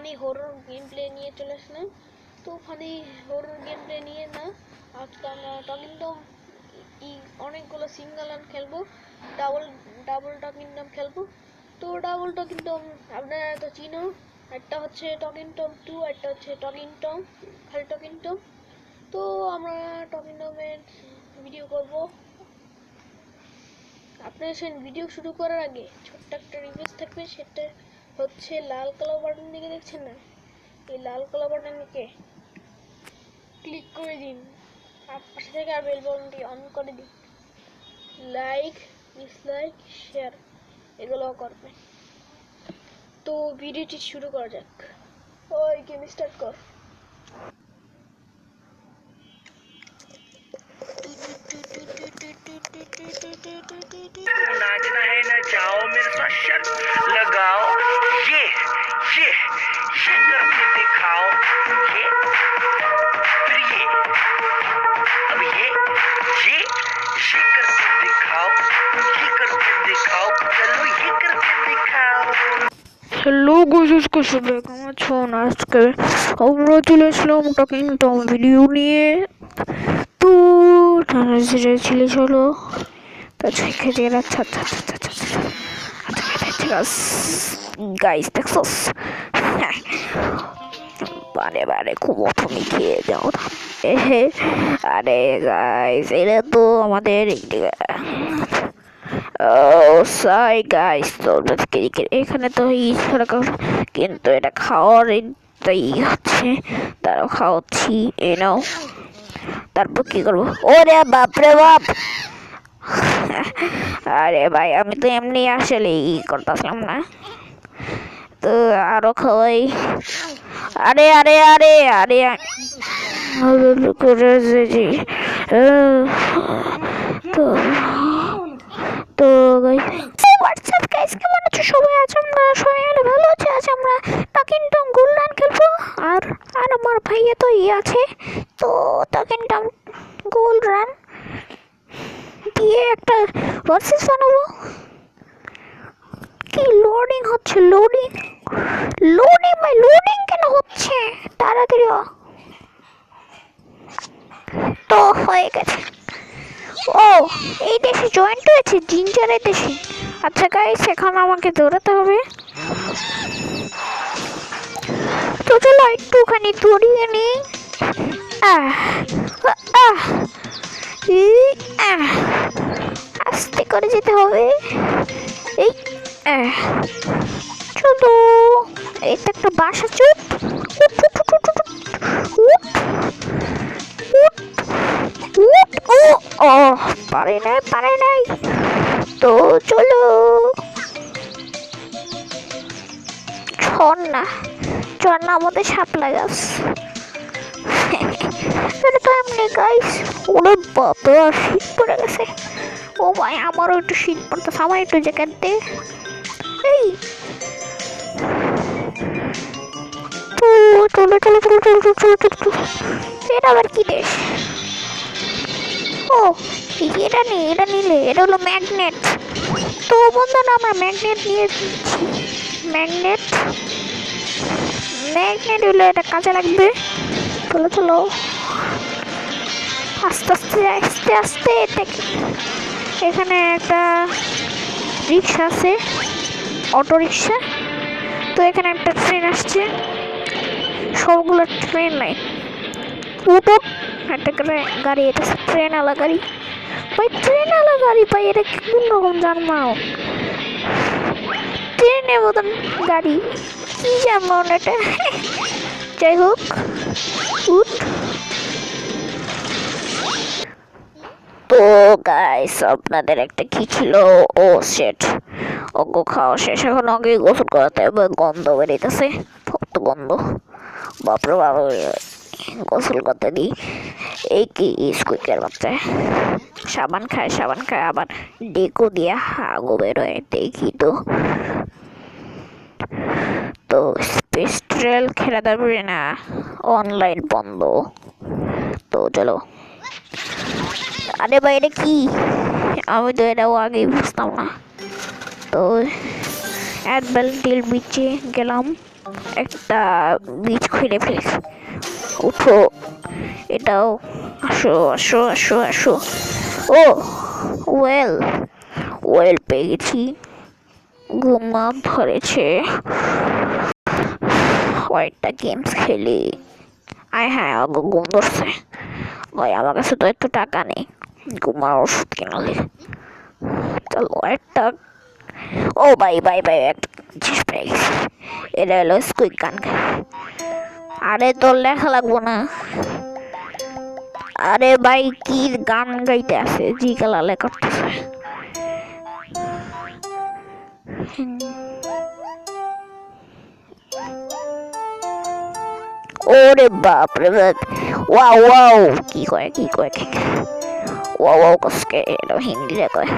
Funny horror game play নিয়ে চলে আসলাম। তো ফানি হরর গেম প্লে নিয়ে না, আজকে আমরা টকিং টম অনেকগুলো সিঙ্গেল খেলব ডাবল ডাবল টকিং টম খেলব। তো ডাবল টকিং টম আপনারা তো চিনো, একটা হচ্ছে টকিং টম টু একটা হচ্ছে টকিং টম খালি টকিং টম তো আমরা টকিং টমের ভিডিও করব। আপনার সেই ভিডিও শুরু করার আগে ছোট্ট একটা রিকোয়েস্ট থাকবে, সেটা হচ্ছে লাল কালো বাটন দিকে দেখছেন না? এই লাল কালো বাটনকে ক্লিক করে দিন। আর পাশে থেকে আর বেল বাটনটি অন করে দিন। লাইক ডিসলাইক শেয়ার এগুলোও করবে তো ভিডিওটি শুরু করা যাক। ওই গেম স্টার্ট কর नाचना है ना चाहो मेरे साथ शर्त लगाओ ये ये ये करके दिखाओ ये फिर ये अब ये ये ये करके दिखाओ ये करके दिखाओ चलो ये करके दिखाओ হ্যালো গুজুসকে সবাই কেমন আছো না আজকে আমরা চলে আসলাম টকিং টম ভিডিও নিয়ে তো টানা ঝিরে ছিলে চলো teraz guys, Texas. বারে বারে কুমোটো লিখিয়ে দাও আরে গাইস এটা তো আমাদের ও সাই গাইস তো এখানে তো কিন্তু এটা খাওয়ার তাই হচ্ছে তারাও খাওয়াচ্ছি এনাও তারপর কি করব? ওরে বাপরে বাপ! আরে ভাই, আমি তো এমনি আসলে ই করতেছিলাম না। তো আরও খাওয়াই। আরে আরে আরে আরে তো তো সবাই আছো আমরা? সবাই মিলে ভালো আছে? আজ আমরা টাকিন টম গোল্ডান খেলব। আর আর আমার ভাইয়া তো ই আছে। তো টাকিন টম গোল্ড রান দিয়ে একটা ভার্সেস বানাবো? কি লোডিং হচ্ছে? লোডিং লোডিং ভাই লোডিং কেন হচ্ছে? তাড়াতাড়ি তো হয়ে গেছে। ও এই দেশে জয়েন্ট হয়েছে জিঞ্জারের দেশে। আচ্ছা গাইস এখন আমাকে দৌড়াতে হবে। তো চলো একটুখানি দৌড়িয়ে নিই। আহ, আহ। আস্তে করে যেতে হবে। এই ছোটো। এটা একটা বাসা, চুপ। ও পারে নাই পারে নাই। তো চলো। ঝর্ণা ঝর্ণা আমাদের সাপলা গাছ। তো এমনি গাইস ওরে বাবা শীত পড়ে গেছে। ও ভাই, আমারও একটু শীত পড়তেছে আমার একটু জ্যাকেট দে। এই। চলো চলো, চলে, চলো চলো চলো চলো এটা আবার কি দেশ? ও এটা নেই এটা নিলে, এটা হলো ম্যাগনেট তো, বন্ধুরা, আমরা ম্যাগনেট নিয়ে ম্যাগনেট ম্যাগনেট হলো এটা কাজে লাগবে। চলো চলো। আস্তে আস্তে আস্তে আস্তে এখানে একটা রিক্সা আছে অটো রিক্সা তো এখানে একটা ট্রেন আসছে। সবগুলো ট্রেন লাইন উঠো। একটা গাড়ি, এটা ট্রেন আলা গাড়ি। ভাই ট্রেন আলা গাড়ি, ভাই, এটা কোন রকম জানমাও ট্রেনে মতন গাড়ি। কি যেমন এটা? যাই হোক, উঠ। গাইস আপনাদের একটা কি ছিল? ও সেট অজ্ঞ খাওয়া শেষ। এখন আগে গোসল করাতে হবে। গন্ধ বেরিয়েছে ভক্ত গন্ধ। বাপরে বাবা গোসল করতে দিই এই কি স্কুইকের বাচ্চা সাবান খায় সাবান খায়। আবার ডেকো দিয়ে হাগো বেরোয়। দেখি তো। তো স্পেস ট্রেল খেলা যাবে না। অনলাইন বন্ধ। তো চলো। আরে ভাই এটা কি? আমি তো এটাও আগেই বুঝতাম না। তো অ্যাডবেল ডিল বিচে গেলাম। একটা বীজ খুলে ফেলেছি। উঠো, এটাও আসো আসো আসো আসো। ও, ওয়েল ওয়েল পেয়ে গেছি। ঘুমা ধরেছে। কয়েকটা গেমস খেলি। আয় হ্যাঁ আগে ঘুম ধরছে। ভাই, আমার কাছে তো একটু টাকা নেই। ঘুমার ওষুধ কিনালে চলো, একটা ও ভাই ভাই ভাই একটা জিনিস এটা হলো স্কুইক গান আরে, তোর লেখা লাগবো না। আরে, ভাই, কি গান গাইতে আছে? জি কালালে করতেছে। ওরে বাপ রে বাপ ওয়াও ওয়াও। কি কয় কি কয়, কি কয়? ওয়াও ওয়াও কসকে এটা হিন্দিতে কয়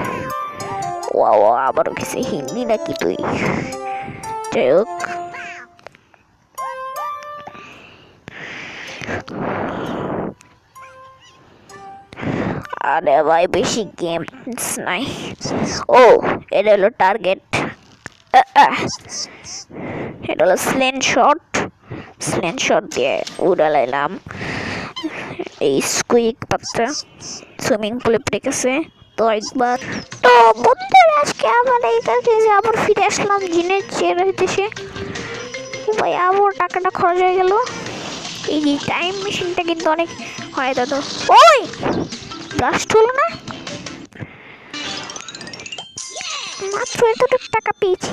ওয়াও ওয়াও আবার কিছু হিন্দি নাকি তুই যাই হোক আরে ভাই বেশি গেমস নাই ও এটা হলো টার্গেট এটা হলো স্লেন শট স্লেন শট দিয়ে উড়ালাইলাম এই স্কুইক পাত্রা সুইমিং পুলে পড়েছে তো একবার তো বন্ধুরা, আজকে আবার এই কাজে যে আবার ফিরে আসলাম জিনের চেয়ে দেশে ভাই, আবার টাকাটা খরচ হয়ে গেল। এই যে টাইম মেশিনটা কিন্তু অনেক হয় দাদা। ওই! ব্লাস্ট হলো না? মাত্র এতটুকু টাকা পেয়েছি।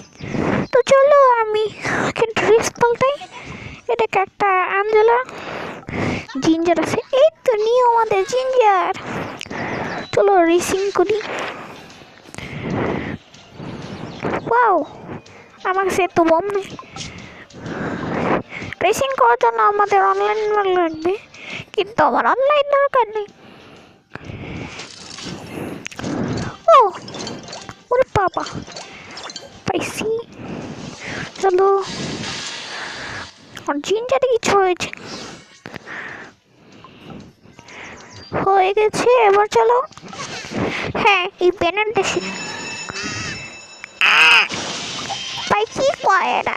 তো চলো আমি ড্রেস পাল্টাই। এটাকে একটা আঞ্জলা জিঞ্জার আছে এই তো নিয়ে আমাদের জিঞ্জার চলো রেসিং করি ওয়াও আমার কাছে এত বম নেই রেসিং করার জন্য আমাদের অনলাইন লাগবে কিন্তু আমার অনলাইন দরকার নেই ও ওরে বাবা পাইছি চলো আর জিনজারে কিছু হয়েছে হয়ে গেছে, এবার চলো। হ্যাঁ এই ব্যানার দেশে ভাই, কি কয় এটা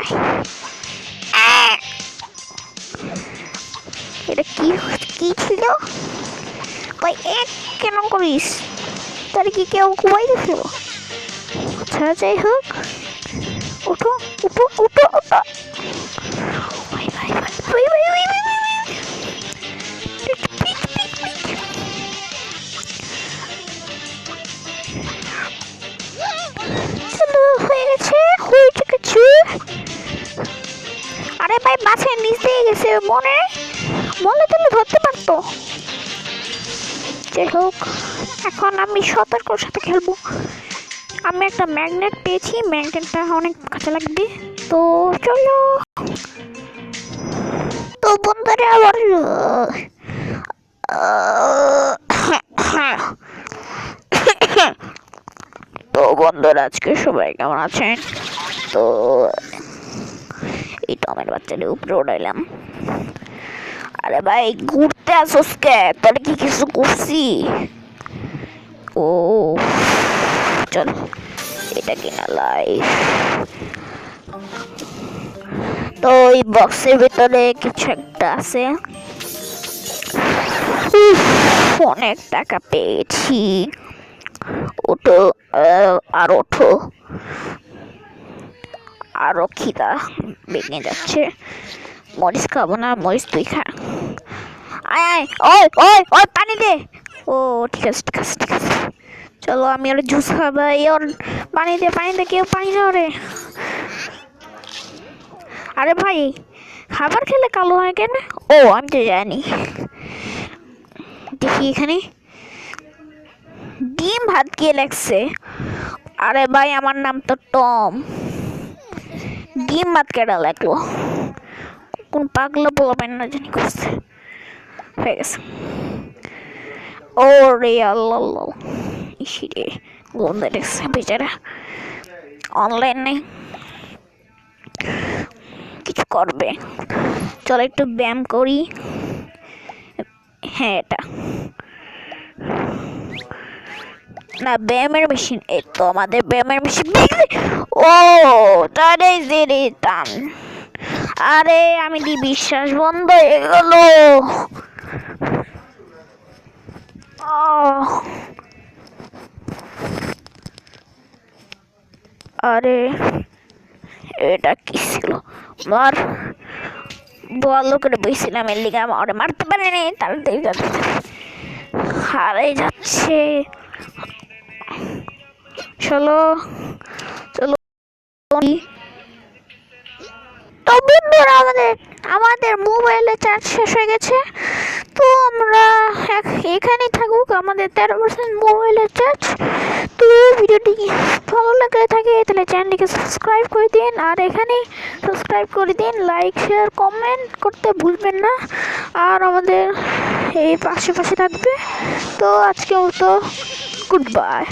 আহ! এটা কি কি ছিল? ভাই এক কেন করিস? তার কি কেউ ঘুমাই দিছিল আচ্ছা যাই হোক। উঠো উঠো উঠো উঠো। Wait, wait, wait, wait, wait. wait, wait, wait হয়ে গেছে হয়েছে কিছু আরে ভাই মাছের নিচ দিয়ে গেছে মনে? মনে তুমি ধরতে পারতো। যাই হোক এখন আমি সতর্কর সাথে খেলব। আমি একটা ম্যাগনেট পেয়েছি ম্যাগনেটটা অনেক কাজে লাগবে। তো চলো। তো বন্ধুরা আবার তো বন্ধুরা, আজকে সবাই কেমন আছেন? তো এই টমের বাচ্চাদের উপরে উঠাইলাম। আরে ভাই, ঘুরতে আসোস তোর কি কিছু করছি? ও, চল, এটা কিনা লাইফ তো এই বক্সের ভিতরে কিছু একটা আছে। অনেক টাকা পেয়েছি। ওঠো আর ওঠো। আরও খিদা ভেঙে যাচ্ছে। মরিচ খাব না, মরিচ তুই খা। আয় আয়, ওই ওই ওই, পানি দে। ও, ঠিক আছে ঠিক আছে ঠিক আছে। চলো, আমি আর জুস খাব। এই ওর, পানি দে পানি দে, কেউ পানি দাও রে। আরে ভাই, খাবার খেলে কালো হয় কেন? ও, আমি তো জানি। দেখি এখানে। ডিম ভাত কে লাগছে আরে ভাই, আমার নাম তো টম। ডিম ভাত কেটা লাগল কোন পাগলা বলবেন না জানি করছে হয়ে গেছে। ও রে আল্লাহ ইসি রে গন্ধে দেখছে বেচারা। অনলাইন নেই। কিছু করবে। চলো একটু ব্যায়াম করি। হ্যাঁ এটা। না, ব্যায়ামের মেশিন এই তো আমাদের ব্যায়ামের মেশিন ও তার এই যে রে টান আরে, আমি দি বিশ্বাস বন্ধ হয়ে গেল? আহ। আরে এটা কি ছিল? মার ভালো করে বইছিলাম, এর লিগে আমার মারতে পারেনি, তাড়াতাড়ি যাচ্ছে হারাই যাচ্ছে। চলো চলো। তো বন্ধুরা, আমাদের আমাদের মোবাইলে চার্জ শেষ হয়ে গেছে। তো আমরা এখ- এখানেই থাকুক আমাদের তেরো পার্সেন্ট মোবাইলের চার্জ তো ভিডিওটি ভালো লাগলে থাকে, তাহলে চ্যানেলটিকে সাবস্ক্রাইব করে দিন। আর এখানে সাবস্ক্রাইব করে দিন লাইক শেয়ার কমেন্ট করতে ভুলবেন না। আর আমাদের এই পাশে পাশে থাকবে। তো আজকে মতো গুড বাই